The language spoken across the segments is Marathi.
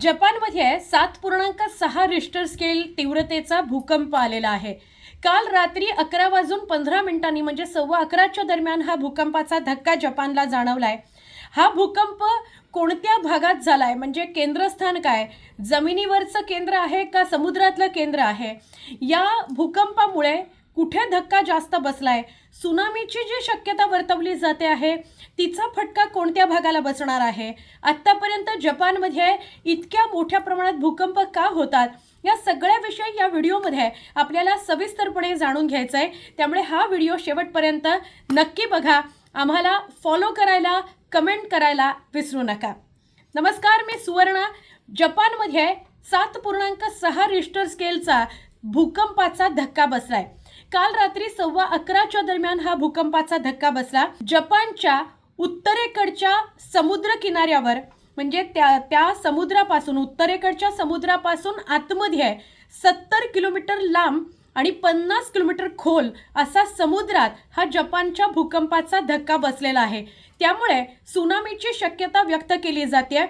जपानमध्ये सात पूर्णांक सहा रिश्टर स्केल तीव्रतेचा भूकंप आलेला आहे. काल रात्री अकरा वाजून पंधरा मिनिटांनी म्हणजे सव्वा अकराच्या दरम्यान हा भूकंपाचा धक्का जपानला जाणवलाय. हा भूकंप कोणत्या भागात झालाय? म्हणजे केंद्रस्थान काय? जमिनीवरचं केंद्र आहे का समुद्रातलं केंद्र आहे? या भूकंपामुळे कुठे धक्का जास्त बसलाय? सुनामीची जी शक्यता वर्तवली जाते आहे तिचा फटका कोणत्या भागाला बसणार आहे? आत्तापर्यंत जपानमध्ये इतक्या मोठ्या प्रमाणात भूकंप का होतात? या सगळ्याविषयी या व्हिडिओमध्ये आपल्याला सविस्तरपणे जाणून घ्यायचं आहे त्यामुळे हा व्हिडिओ शेवटपर्यंत नक्की बघा. आम्हाला फॉलो करायला कमेंट करायला विसरू नका. नमस्कार मी सुवर्णा. जपानमध्ये सात पूर्णांक सहा रिश्टर स्केलचा भूकंपाचा धक्का बसलाय. काल रात्री सव्वा अकराच्या दरम्यान हा भूकंपाचा धक्का बसला. जपानच्या उत्तरेकडच्या समुद्र किनाऱ्यावर म्हणजे त्या त्या समुद्रापासून उत्तरेकडच्या समुद्रापासून आतमध्ये सत्तर किलोमीटर लांब आणि पन्नास किलोमीटर खोल असा समुद्रात हा जपानच्या भूकंपाचा धक्का बसलेला आहे. त्यामुळे सुनामीची शक्यता व्यक्त केली जाते.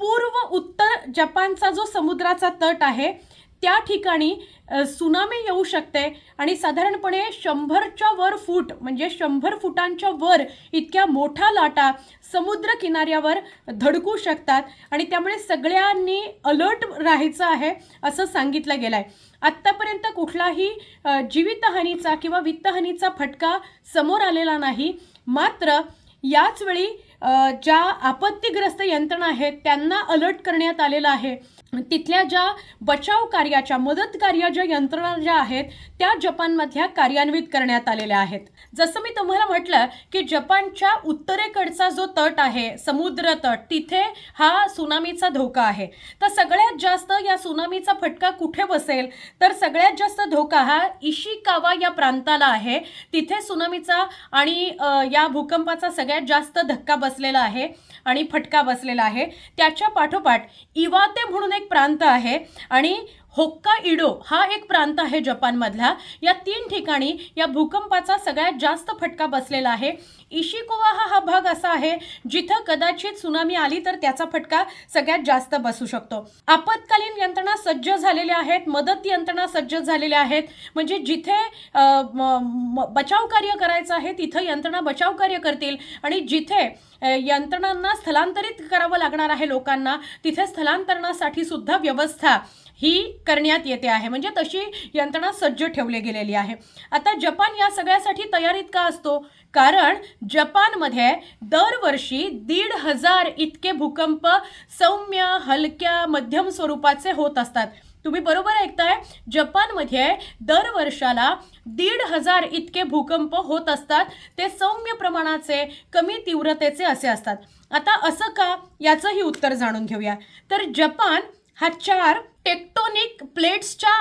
पूर्व उत्तर जपानचा जो समुद्राचा तट आहे त्या ठिकाणी सुनामी येऊ शकते आणि साधारणपणे शंभरच्या वर फूट म्हणजे शंभर फुटांच्या वर इतक्या मोठ्या लाटा समुद्र किनाऱ्यावर धडकू शकतात आणि त्यामुळे सगळ्यांनी अलर्ट राहायचं आहे असं सांगितलं गेलं आहे आत्तापर्यंत कुठलाही जीवितहानीचा किंवा वित्तहानीचा फटका समोर आलेला नाही. मात्र याचवेळी ज्या आपत्तीग्रस्त यंत्रणा आहेत त्यांना अलर्ट करण्यात आलेलं आहे. तिथल्या ज्या बचाव कार्याच्या मदत कार्य ज्या यंत्रणा ज्या आहेत त्या जपानमधल्या कार्यान्वित करण्यात आलेल्या आहेत. जसं मी तुम्हाला म्हटलं की जपानच्या उत्तरेकडचा जो तट आहे समुद्र तट तिथे हा सुनामीचा धोका आहे. तर सगळ्यात जास्त या सुनामीचा फटका कुठे बसेल? तर सगळ्यात जास्त धोका हा इशिकावा या प्रांताला आहे. तिथे सुनामीचा आणि या भूकंपाचा सगळ्यात जास्त धक्का बसलेला आहे आणि फटका बसलेला आहे. त्याच्या पाठोपाठ इवाते म्हणून एक प्रांत आहे आणि होक्का इडो हा एक प्रांत आहे जपानमधला. या तीन ठिकाणी या भूकंपाचा सगळ्यात जास्त फटका बसलेला आहे. इशिकोवा हा हा भाग असा आहे जिथं कदाचित सुनामी आली तर त्याचा फटका सगळ्यात जास्त बसू शकतो. आपत्कालीन यंत्रणा सज्ज झालेल्या आहेत मदत यंत्रणा सज्ज झालेल्या आहेत. म्हणजे जिथे म- म- बचाव कार्य करायचं आहे तिथं यंत्रणा बचाव कार्य करतील. आणि जिथे यंत्रणांना स्थलांतरित करावं लागणार आहे लोकांना तिथे स्थलांतरणासाठी सुद्धा व्यवस्था ही करण्यात येते आहे. म्हणजे तशी यंत्रणा सज्ज ठेवली गेलेली आहे. आता जपान या सगळ्यासाठी तयारीत का असतो. कारण जपानमध्ये दरवर्षी दीड हजार इतके भूकंप सौम्य हलक्या मध्यम स्वरूपाचे होत असतात. तुम्ही बरोबर ऐकताय? जपानमध्ये दरवर्षाला दीड हजार इतके भूकंप होत असतात. ते सौम्य प्रमाणाचे कमी तीव्रतेचे असे असतात. आता असं का? याचंही उत्तर जाणून घेऊया. तर जपान हा चार टेक्टोनिक प्लेट्सच्या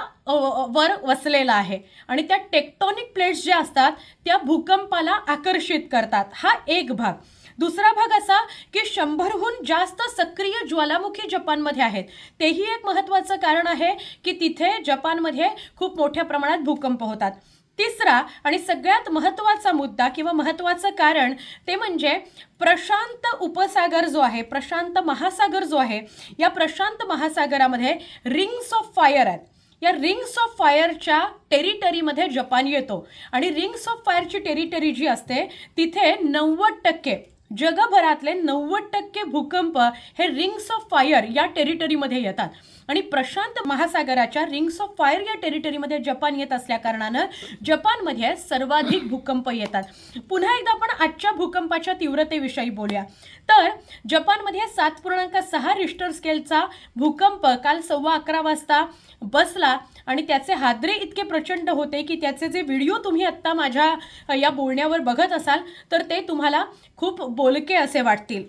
वर वसलेला आहे. आणि त्या टेक्टोनिक प्लेट्स ज्या असतात त्या भूकंपाला आकर्षित करतात. हा एक भाग. दुसरा भाग असा की शंभरहून जास्त सक्रिय ज्वालामुखी जपानमध्ये आहेत. तेही एक महत्त्वाचं कारण आहे की तिथे जपानमध्ये खूप मोठ्या प्रमाणात भूकंप होतात. तिसरा आणि सगळ्यात महत्त्वाचा मुद्दा किंवा महत्त्वाचं कारण ते म्हणजे प्रशांत उपसागर जो आहे प्रशांत महासागर जो आहे या प्रशांत महासागरामध्ये रिंग्स ऑफ फायर आहेत. या रिंग्स ऑफ फायरच्या टेरिटरीमध्ये जपान येतो. आणि रिंग्स ऑफ फायरची टेरिटरी जी असते तिथे नव्वद टक्के जगभरातले नव्वद टक्के भूकंप हे रिंग्स ऑफ फायर या टेरिटरीमध्ये येतात. आणि प्रशांत महासागराच्या रिंग्स ऑफ फायर या टेरिटरीमध्ये जपान येत असल्याकारणानं जपानमध्ये सर्वाधिक भूकंप येतात. पुन्हा एकदा आपण आजच्या भूकंपाच्या तीव्रतेविषयी बोलूया. तर जपानमध्ये सात पूर्णांक सहा रिश्टर स्केलचा भूकंप काल सव्वा अकरा वाजता बसला आणि त्याचे हादरे इतके प्रचंड होते की त्याचे जे व्हिडिओ तुम्ही आत्ता माझ्या या बोलण्यावर बघत असाल तर ते तुम्हाला खूप बोलके असे वाटतील.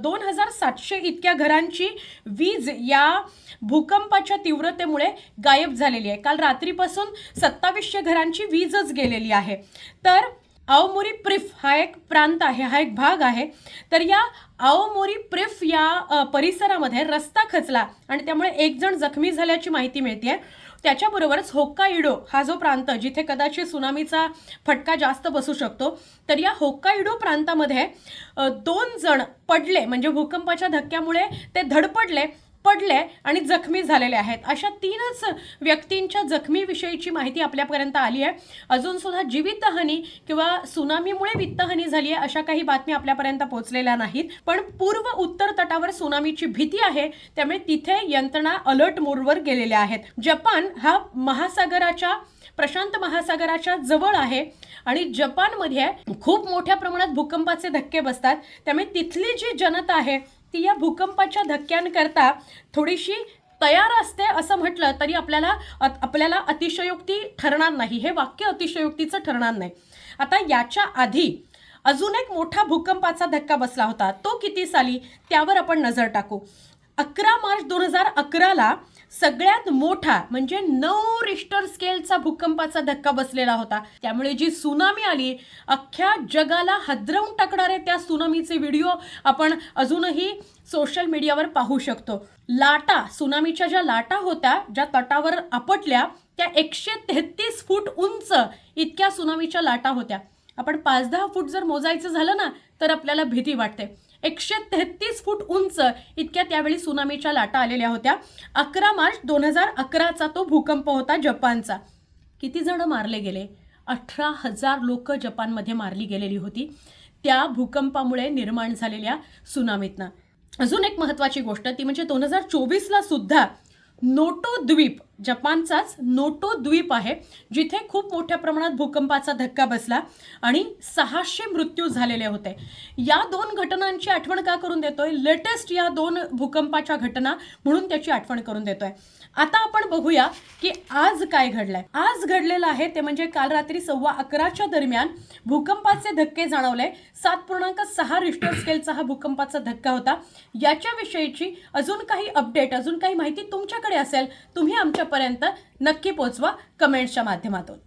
दोन हजार सातशे इतक्या घरांची वीज या भूकंपाच्या तीव्रतेमुळे गायब झालेली आहे. काल रात्रीपासून सत्तावीसशे घरांची वीजच गेलेली आहे. तर आओमोरी प्रिफ हा एक प्रांत आहे हा एक भाग आहे. तर या आओमोरी प्रिफ या परिसरामध्ये रस्ता खचला आणि त्यामुळे एक जण जखमी झाल्याची माहिती मिळते आहे त्याच्याबरोबरच होक्काइडो हा जो प्रांत जिथे कदाचित सुनामीचा फटका जास्त बसू शकतो तर या होक्काइडो प्रांतामध्ये दोन जण पडले म्हणजे भूकंपाच्या धक्क्यामुळे ते धडपडले पडले आणि जखमी झालेले आहेत. अशा तीनच व्यक्तींच्या जखमीविषयीची माहिती आपल्यापर्यंत आली आहे. अजून सुद्धा जीवितहानी किंवा सुनामीमुळे वित्तहानी झाली आहे अशा काही बातम्या आपल्यापर्यंत पोहोचलेल्या नाहीत. पण पूर्व उत्तर तटावर सुनामीची भीती आहे त्यामुळे तिथे यंत्रणा अलर्ट मोडवर गेलेल्या आहेत. जपान हा महासागराच्या प्रशांत महासागराच्या जवळ आहे आणि जपानमध्ये खूप मोठ्या प्रमाणात भूकंपाचे धक्के बसतात. त्यामुळे तिथली जी जनता आहे ती या भूकंपाच्या धक्क्यांकरता थोडीशी तयार असते असं म्हटलं तरी आपल्याला अत- आपल्याला अतिशयोक्ती ठरणार नाही. हे वाक्य अतिशयोक्तीचं ठरणार नाही. आता याच्या आधी अजून एक मोठा भूकंपाचा धक्का बसला होता. तो किती साली? त्यावर आपण नजर टाकू. अकरा मार्च दोन हजार अकराला सगळ्यात मोठा म्हणजे नऊ रिश्टर स्केलचा भूकंपाचा धक्का बसलेला होता. त्यामुळे जी सुनामी आली अख्ख्या जगाला हादरवून टाकणारे त्या सुनामीचे व्हिडिओ आपण अजूनही सोशल मीडियावर पाहू शकतो. लाटा सुनामीच्या ज्या लाटा होत्या ज्या तटावर आपटल्या त्या एकशे तेहतीस फूट उंच इतक्या सुनामीच्या लाटा होत्या. आपण पाच दहा फूट जर मोजायचं झालं ना तर आपल्याला भीती वाटते. एकशे तेहतीस फूट उंच इतक्या त्यावेळी सुनामीच्या लाटा आलेल्या होत्या. अकरा मार्च दोन हजार अकराचा तो भूकंप होता जपानचा. किती जण मारले गेले? अठरा हजार लोक जपानमध्ये मारली गेलेली होती. त्या भूकंपामुळे निर्माण झालेल्या सुनामीतनं. अजून एक महत्त्वाची गोष्ट ती म्हणजे दोन हजार चोवीसला सुद्धा नोटो द्वीप जपानचाच नोटो द्वीप आहे जिथे खूप मोठ्या प्रमाणात भूकंपाचा धक्का बसला आणि सहाशे मृत्यू झालेले होते. या दोन घटनांची आठवण का करून देतोय? लेटेस्ट या दोन भूकंपाच्या घटना म्हणून त्याची आठवण करून देतोय. आता आपण बघूया की आज काय घडलंय. आज घडलेलं आहे ते म्हणजे काल रात्री सव्वा अकराच्या दरम्यान भूकंपाचे धक्के जाणवले. सात पूर्णांक सहा रिश्टर स्केलचा हा भूकंपाचा धक्का होता. याच्याविषयीची अजून काही अपडेट अजून काही माहिती तुमच्याकडे असेल तुम्ही आमच्या आमच्यापर्यंत नक्की पोचवा कमेंट्सच्या माध्यमातून.